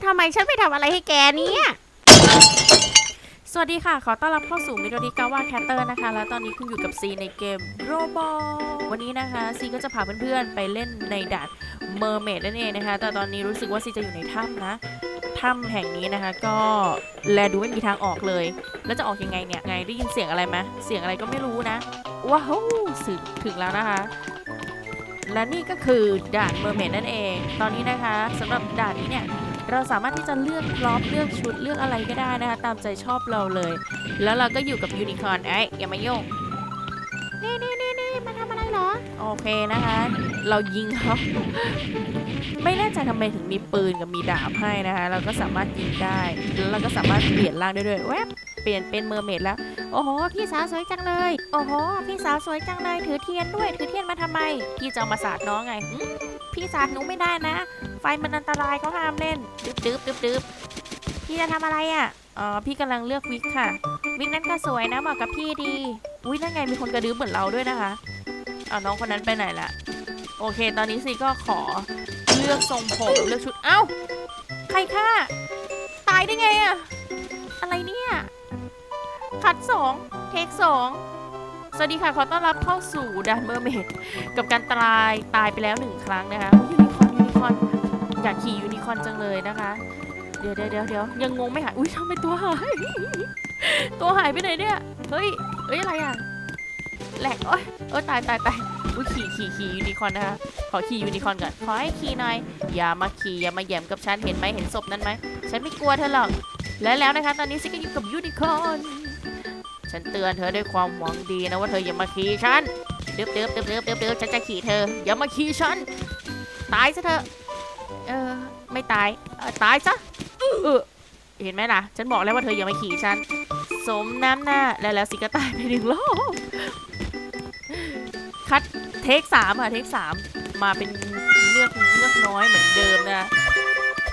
อย่าค่ะฉันทำไมฉันไปทำอะไรให้แกเนี่ยสวัสดีค่ะ ขอต้อนรับเข้าสู่มิโดริกาว่าแคตเตอร์นะคะ และตอนนี้คุณอยู่กับซีในเกมโรบอวันนี้นะคะซีก็จะพาเพื่อนๆ ไปเล่นในด่านเมอร์เมดนั่นเองนะคะ แต่ตอนนี้รู้สึกว่าซีจะอยู่ในถ้ำนะ ถ้ำแห่งนี้นะคะ ก็แลดูไม่มีทางออกเลย แล้วจะออกยังไงเนี่ย ไงได้ยินเสียงอะไรไหมเสียงอะไรก็ไม่รู้นะ ว้าวสึกถึงแล้วนะคะ และนี่ก็คือด่านเมอร์เมดนั่นเอง ตอนนี้นะคะสำหรับด่านนี้เนี่ย เราสามารถที่จะเลือกพร็อพเลือกชุดเลือกอะไรก็ได้นะคะ ตามใจชอบเราเลย แล้วเราก็อยู่กับยูนิคอร์นไอ้ยอย่ามาโยงนี่นี่นี่นี่มาทำอะไรเหรอ โอเคนะคะ เรายิงเขาไม่แน่ใจทำไมถึงมีปืนกับมีดาบให้นะคะ เราก็สามารถยิงได้แล้วเราก็สามารถเปลี่ยนร่างได้ด้วยแวบเปลี่ยนเป็นเมอร์เมดแล้ว โอ้โห พี่สาวสวยจังเลย โอ้โห พี่สาวสวยจังเลย ถือเทียนด้วย ถือเทียนมาทำไม พี่จะเอามาสาดน้องไงหึ พี่สาดหนูไม่ได้นะ ไฟมันอันตรายเขาห้ามเล่นดึบดึบดึบดึบพี่จะทำอะไรอะอ๋อพี่กำลังเลือกวิกค่ะ วิกนั้นก็สวยนะเหมาะกับพี่ดีอุ้ยนั่นไงมีคนกระดึ๊บเหมือนเราด้วยนะคะอ่าน้องคนนั้นไปไหนละโอเค ตอนนี้สิก็ขอเลือกทรงผมเลือกชุดเอ้าใครฆ่าตายได้ไงอะอะไรเนี่ยคัดสองเทคสอง วัสดีค่ะ ขอต้อนรับเข้าสู่ดันเมอร์เมดกับการตายตายไปแล้วหนึ่งครั้งนะคะยูนิคอนยูนิคอนอยากขี่ยูนิคอนจังเลยนะคะ เดี๋ยวเดี๋ยวเดี๋ยวเดี๋ยวยังงงไม่หายอุ้ยทำไมตัวหาย ตัวหายไปไหนเนี่ย เฮ้ยเฮ้ยอะไรอะแหลกโอ้ยเออตายตายตายอุ้ยขี่ขี่ขี่ยูนิคอนนะคะขอขี่ยูนิคอนก่อนขอให้ขี่หน่อยอย่ามาขี่อย่ามาแย่มกับฉันเห็นไหมเห็นศพนั้นไหมฉันไม่กลัวเธอหรอกและแล้วนะคะ ตอนนี้ซิกก็อยู่กับยูนิคอน ฉันเตือนเธอด้วยความหวังดีนะว่าเธออย่ามาขี่ฉันเดือบเดือบเดือบเดือบเดือบเดือบฉันจะขี่เธอ อย่ามาขี่ฉัน ตายซะเถอะเออไม่ตายตายซะเออเห็นไหมล่ะ ฉันบอกแล้วว่าเธออย่ามาขี่ฉัน สมน้ำหน้าแล้วแล้วสิก็ตายไปหนึ่งรอบคัดเทคสามค่ะเทคสามมาเป็นเลือกเลือกน้อยเหมือนเดิมนะ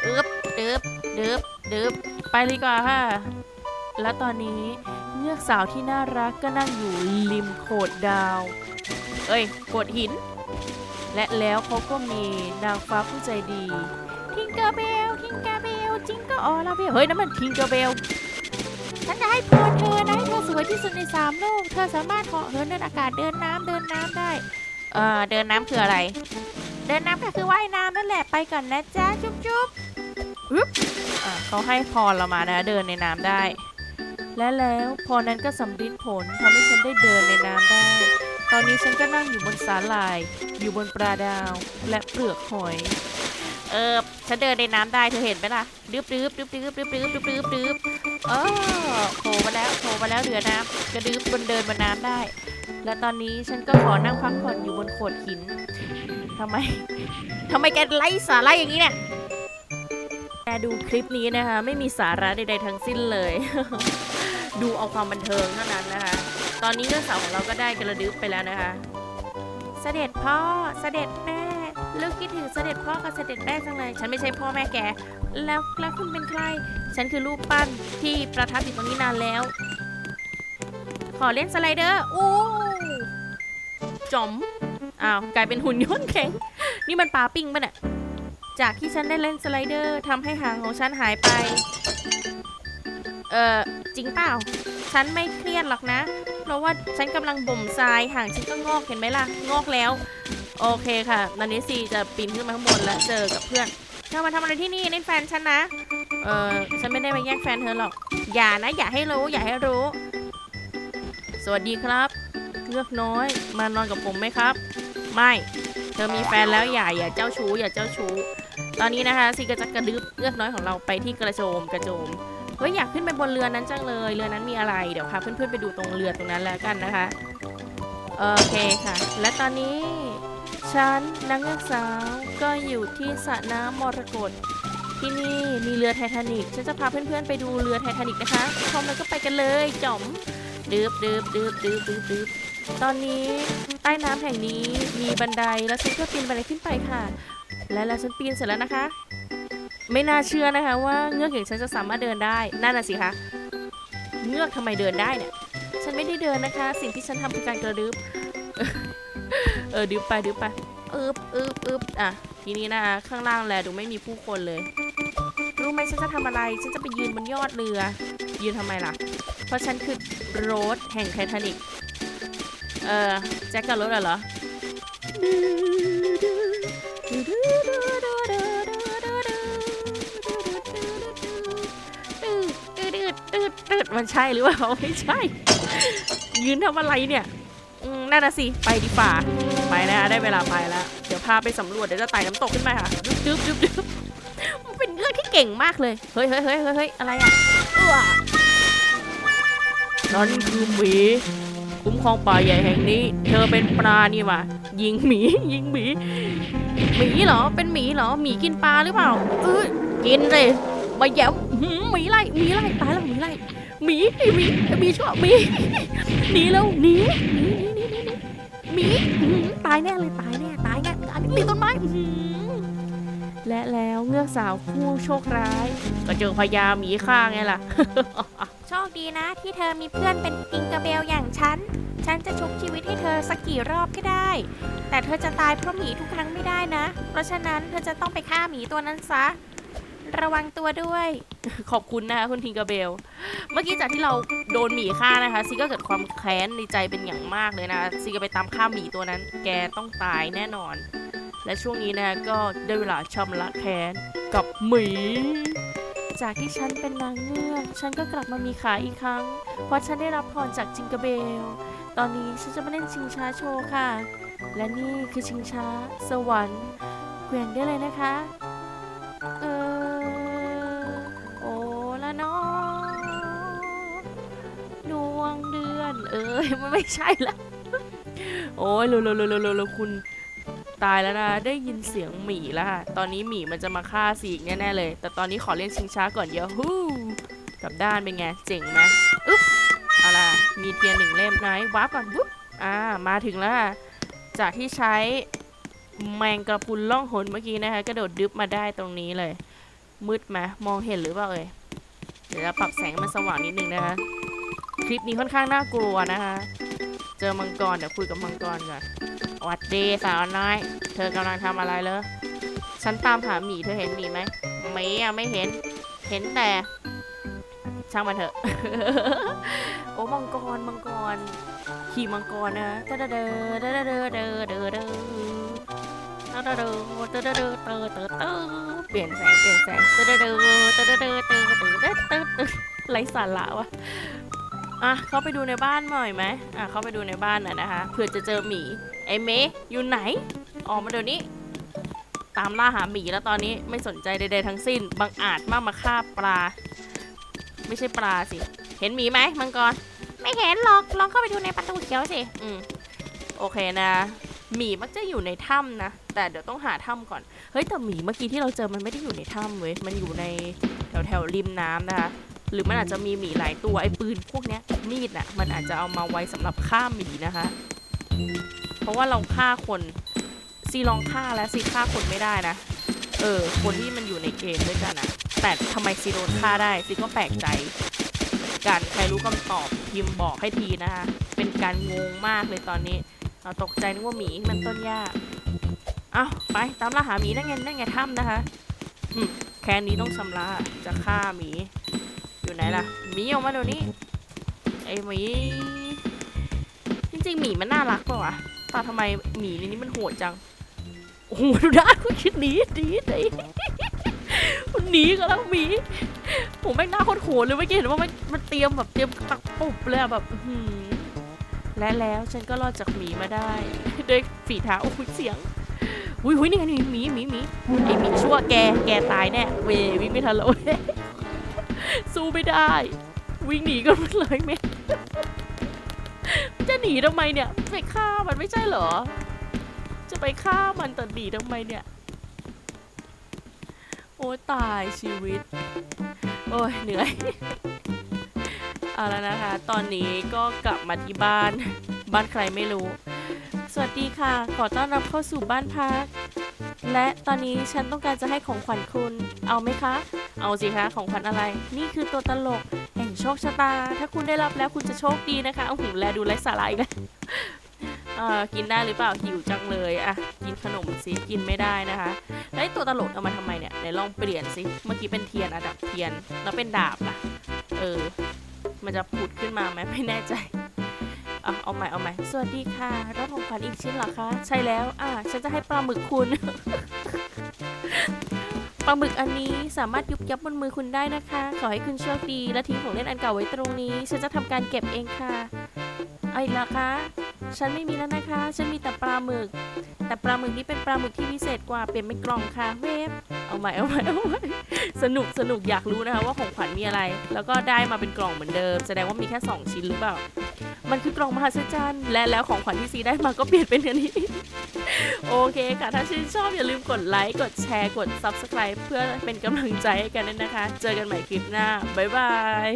เอ๊บเอ๊บเดิบเดิบไปเลยดีกว่าค่ะ แล้วตอนนี้ เงือกสาวที่น่ารักก็นั่งอยู่ริมโขดดาว เอ้ยโขดหิน และแล้วเขาก็มีนางฟ้าผู้ใจดี ทิงเกอร์เบล ทิงเกอร์เบล จิงก็ออลาเบล เฮ้ยนั่นมันทิงเกอร์เบล ฉันจะให้พรเธอนะให้เธอสวยที่สุดในสามโลก เธอสามารถเหาะเหินเดินอากาศเดินน้ำเดินน้ำได้ เอ่อเดินน้ำคืออะไร เดินน้ำก็คือว่ายน้ำนั่นแหละ ไปก่อนนะจ๊ะ จุ๊บจุ๊บอ๊บอะเขาให้พรเรามานะ เดินในน้ำได้ และแล้วพรนั้นก็สำลิดผลทำให้ฉันได้เดินในน้ำได้ ตอนนี้ฉันก็นั่งอยู่บนสาหร่าย อยู่บนปลาดาว และเปลือกหอย เออฉันเดินในน้ำได้เธอเห็นไหมล่ะดึบดึบดึบดึบดึบดึบดึบดึบดึบเออโผล่มาแล้วโผล่มาแล้วเหลือน้ำกระดึบบนเดินบนน้ำได้ และตอนนี้ฉันก็ขอนั่งพักผ่อนอยู่บนโขดหินทำไมทำไมแกไล่สาระอย่างนี้เนี่ยแกดูคลิปนี้นะคะ ไม่มีสาระใดๆทั้งสิ้นเลย ดูเอาความบันเทิงเท่านั้นนะคะ ตอนนี้เรื่องสาวของเราก็ได้กระดึ๊บไปแล้วนะคะ เสด็จพ่อ เสด็จแม่ลูกคิดถึงเสด็จพ่อกับเสด็จแม่จังเลย ฉันไม่ใช่พ่อแม่แก แล้วแล้วคุณเป็นใคร ฉันคือลูกปั้นที่ประทับอยู่ตรงนี้นานแล้ว ขอเล่นสไลเดอร์โอ้จอมอ้าวกลายเป็นหุ่นยนต์แข็ง นี่มันปลาปิ้งปะเนี่ย จากที่ฉันได้เล่นสไลเดอร์ทำให้หางของฉันหายไป เอ่อ จริงเปล่า ฉันไม่เครียดหรอกนะ เพราะว่าฉันกำลังบ่มทรายห่างฉันก็งอกเห็นไหมล่ะ งอกแล้ว โอเคค่ะตอนนี้ซีจะปีนขึ้นมาข้างบนและเจอกับเพื่อนเธอมาทำอะไรที่นี่นี่แฟนฉันนะ เออฉันไม่ได้มาแย่งแฟนเธอหรอก อย่านะ อย่าให้รู้ อย่าให้รู้ สวัสดีครับเงือกน้อย มานอนกับผมไหมครับ ไม่ เธอมีแฟนแล้วอย่าอย่าเจ้าชู้อย่าเจ้าชู้ ตอนนี้นะคะซีก็จะกระดึบเงือกน้อยของเราไปที่กระโจมกระโจม เฮ้ยอยากขึ้นไปบนเรือนั้นจังเลย เรือนั้นมีอะไร เดี๋ยวพาเพื่อนๆไปดูตรงเรือตรงนั้นแล้วกันนะคะ โอเคค่ะ และตอนนี้ฉันนางเงือกสาวก็อยู่ที่สระน้ำมรกตที่นี่มีเรือไททานิกฉันจะพาเพื่อนๆไปดูเรือไททานิกนะคะพร้อมแล้วก็ไปกันเลยจ๋อมดืบดืบดืบดืบดืบดืบตอนนี้ใต้น้ำแห่งนี้มีบันไดแล้วฉันก็ปีนบันไดขึ้นไปค่ะ และแล้วฉันปีนเสร็จแล้วนะคะ ไม่น่าเชื่อนะคะว่าเงือกอย่างฉันจะสามารถเดินได้ นั่นน่ะสิคะ เงือกทำไมเดินได้เนี่ย ฉันไม่ได้เดินนะคะ สิ่งที่ฉันทำคือการกระดึบเออดึบไปดึบไปอึบอึบอึบอะ ทีนี่นะคะข้างล่างแลดูไม่มีผู้คนเลย รู้ไหมฉันจะทำอะไร ฉันจะไปยืนบนยอดเรือ ยืนทำไมล่ะ เพราะฉันคือโรสแห่งไททานิกเออแจ็คกับรถเหรอ มันใช่หรือเปล่าไม่ใช่ ยืนทำอะไรเนี่ยนั่นน่ะสิ ไปดีฝ่าไปนะได้เวลาไปแล้ว เดี๋ยวพาไปสำรวจเดี๋ยวจะไต่น้ำตกขึ้นไปค่ะดึบดึบดึบดึบมันเป็นเรื่องที่เก่งมากเลยเฮ้ยเฮ้ยเฮ้ยเฮ้ยเฮ้ยอะไรอะนั่นคือหมีคุ้มครองป่าใหญ่แห่งนี้ เธอเป็นปลานี่ว่ายิงหมียิงหมีหมีเหรอเป็นหมีเหรอหมีกินปลาหรือเปล่าเออกินเลยมาแย้มหมีไล่หมีไล่ตายแล้วหมีไล่ หมีไอ้หมีไอ้หมีชอบหมีหนีแล้วหนีหนีหนีหนีหนีหมีหืมตายแน่เลยตายแน่ตายแน่ตายตีต้นไม้หืมและแล้วเงือกสาวผู้โชคร้าย ก็เจอพญาหมีฆ่าไงล่ะ โชคดีนะที่เธอมีเพื่อนเป็นติงกระเบลอย่างฉัน ฉันจะชุบชีวิตให้เธอสักกี่รอบก็ได้ แต่เธอจะตายเพราะหมีทุกครั้งไม่ได้นะ เพราะฉะนั้นเธอจะต้องไปฆ่าหมีตัวนั้นซะ ระวังตัวด้วย ขอบคุณนะคะคุณทิงกอร์เบล เมื่อกี้จากที่เราโดนหมีฆ่านะคะซีก็เกิดความแค้นในใจเป็นอย่างมากเลยนะซีก็ไปตามฆ่าหมีตัวนั้น แกต้องตายแน่นอน และช่วงนี้นะก็ได้เวลาชำระแค้นกับหมี จากที่ฉันเป็นนางเงือกฉันก็กลับมามีขาอีกครั้ง เพราะฉันได้รับพรจากจิงกอร์เบล ตอนนี้ฉันจะมาเล่นชิงช้าโชว์ค่ะ และนี่คือชิงช้า สวรรค์แกว่งได้เลยนะคะ เออ มันไม่ใช่ละโอ้ยเร็วเร็วเร็วเร็วคุณตายแล้วนะได้ยินเสียงหมีแล้วค่ะตอนนี้หมีมันจะมาฆ่าสีกแน่ๆเลย แต่ตอนนี้ขอเล่นชิงช้าก่อนเยอะฮู้กลับด้านเป็นไงเจ๋งไหมอึ๊บอะไรมีเทียนหนึ่งเล่มไหนวาร์ปก่อนปุ๊บอ่ามาถึงแล้วค่ะจากที่ใช้แมงกระพุนล่องหนเมื่อกี้นะคะกระโดดดึบมาได้ตรงนี้เลย มืดไหมมองเห็นหรือเปล่าเอ่ยเดี๋ยวเราปรับแสงมันสว่างนิดนึงนะคะ คลิปนี้ค่อนข้างน่ากลัวนะคะ เจอมังกรเดี๋ยวคุยกับมังกรก่อนวัสดีสาวน้อย เธอกำลังทำอะไรเลยฉันตามหาหมีเธอเห็นหมีไหมหมีอะไม่เห็น เห็นแต่ ช่างมันเถอะ โอ้มังกรมังกร ขี่มังกรนะเด้อเด้อเด้อเด้อเด้อเด้อเด้อเด้อเด้อเด้อเด้อเด้อเด้อเด้อเด้อเด้อเปลี่ยนแสงเปลี่ยนแสงเด้อเด้อเด้อเด้อเด้อเด้อเด้อเด้อเด้อเด้อเด้อไรสาระวะ อะเข้าไปดูในบ้านหน่อยไหมอะเข้าไปดูในบ้านหน่อยนะคะเผื่อจะเจอหมีไอเมย์อยู่ไหน ออกมาเดี๋ยวนี้ ตามล่าหาหมีแล้วตอนนี้ไม่สนใจใดๆทั้งสิ้นบังอาจมากมาฆ่าปลา ไม่ใช่ปลาสิ เห็นหมีไหมมังกรไม่เห็นหรอกลองเข้าไปดูในประตูเขียวสิอืมโอเคนะหมีมักจะอยู่ในถ้ำนะ แต่เดี๋ยวต้องหาถ้ำก่อน เฮ้ยแต่หมีเมื่อกี้ที่เราเจอมันไม่ได้อยู่ในถ้ำเว้ย มันอยู่ในแถวแถวๆริมน้ำนะคะ หรือมันอาจจะมีหมีหลายตัวไอ้ปืนพวกเนี้ยมีดน่ะมันอาจจะเอามาไว้สำหรับฆ่าหมีนะคะ เพราะว่าเราฆ่าคนซีลองฆ่าแล้วซีฆ่าคนไม่ได้นะ เออ คนที่มันอยู่ในเกมด้วยกันอะแต่ทำไมซีโดนฆ่าได้ซีก็แปลกใจการใครรู้คำตอบพิมพ์บอกให้ทีนะคะเป็นการงงมากเลยตอนนี้เราตกใจนึกว่าหมีมันต้นหญ้าเอาไปตามล่าหาหมีนั่นไงนั่นไงถ้ำนะคะแค่นี้ต้องชำระจะฆ่าหมี อยู่ไหนล่ะหมีออกมาเดี๋ยวนี้ ไอหมี จริงๆหมีมันน่ารักเปล่าวะแตาทำไมหมีในนี้มันโหดจัง โอ้โหดูด้านคุณคิดหนีหนีหนีมันหนีกันแล้วหมีผมแม่งหน้าโคตรโหดเลยเมื่อกี้เห็นว่ามันมันเตรียมแบบเตรียมตักปุบเลยแบบหือและแล้วฉันก็รอดจากหมีมาได้ด้วยฝีเท้าโอ้ยเสียงอุ้ยอุ้ยนี่ไงหมีหมีหมีไอหมีชั่วแกแกตายแน่เววิ่งไม่ทันแล้วเว้ย สู้ไม่ได้ วิ่งหนีกันหมดเลยเมจะหนีทำไมเนี่ยไปฆ่ามันไม่ใช่เหรอ จะไปฆ่ามันแต่หนีทำไมเนี่ย โอ้ตายชีวิต โอ้ยเหนื่อยเอาแล้วนะคะ ตอนนี้ก็กลับมาที่บ้าน บ้านใครไม่รู้ สวัสดีค่ะ ขอต้อนรับเข้าสู่บ้านพัก และตอนนี้ฉันต้องการจะให้ของขวัญคุณ เอาไหมคะ เอาสิคะของขวัญอะไร นี่คือตัวตลกแห่งโชคชะตา ถ้าคุณได้รับแล้วคุณจะโชคดีนะคะเอาหูแลดูไร้สาระอีกแล้วเออกินได้หรือเปล่าหิวจังเลยอะกินขนมสิกินไม่ได้นะคะแล้วไอ้ตัวตลกเอามาทำไมเนี่ยไหนลองเปลี่ยนสิเมื่อกี้เป็นเทียนอะดับเทียนแล้วเป็นดาบล่ะเออมันจะผุดขึ้นมาไหมไม่แน่ใจ อะเอาใหม่เอาใหม่สวัสดีค่ะรับของขวัญอีกชิ้นเหรอคะ ใช่แล้ว อะฉันจะให้ปลาหมึกคุณปลาหมึกอันนี้สามารถยุบยับบนมือคุณได้นะคะ ขอให้คุณโชคดีและทิ้งของเล่นอันเก่าไว้ตรงนี้ ฉันจะทำการเก็บเองค่ะเอาอีกแล้วคะ ฉันไม่มีแล้วนะคะ ฉันมีแต่ปลาหมึก แต่ปลาหมึกนี้เป็นปลาหมึกที่พิเศษกว่า เปลี่ยนเป็นกล่องค่ะ เวฟ เอาใหม่เอาใหม่เอาใหม่สนุกสนุกอยากรู้นะคะว่าของขวัญมีอะไร แล้วก็ได้มาเป็นกล่องเหมือนเดิม แสดงว่ามีแค่ 2 ชิ้นหรือเปล่า มันคือกล่องมหัศจรรย์ และแล้วของขวัญที่ซีได้มาก็เปลี่ยนเป็นอันนี้ โอเคค่ะ ถ้าชื่นชอบอย่าลืมกดไลค์ กดแชร์ กด Subscribe เพื่อเป็นกำลังใจให้กันด้วยนะคะ เจอกันใหม่คลิปหน้า บ๊ายบาย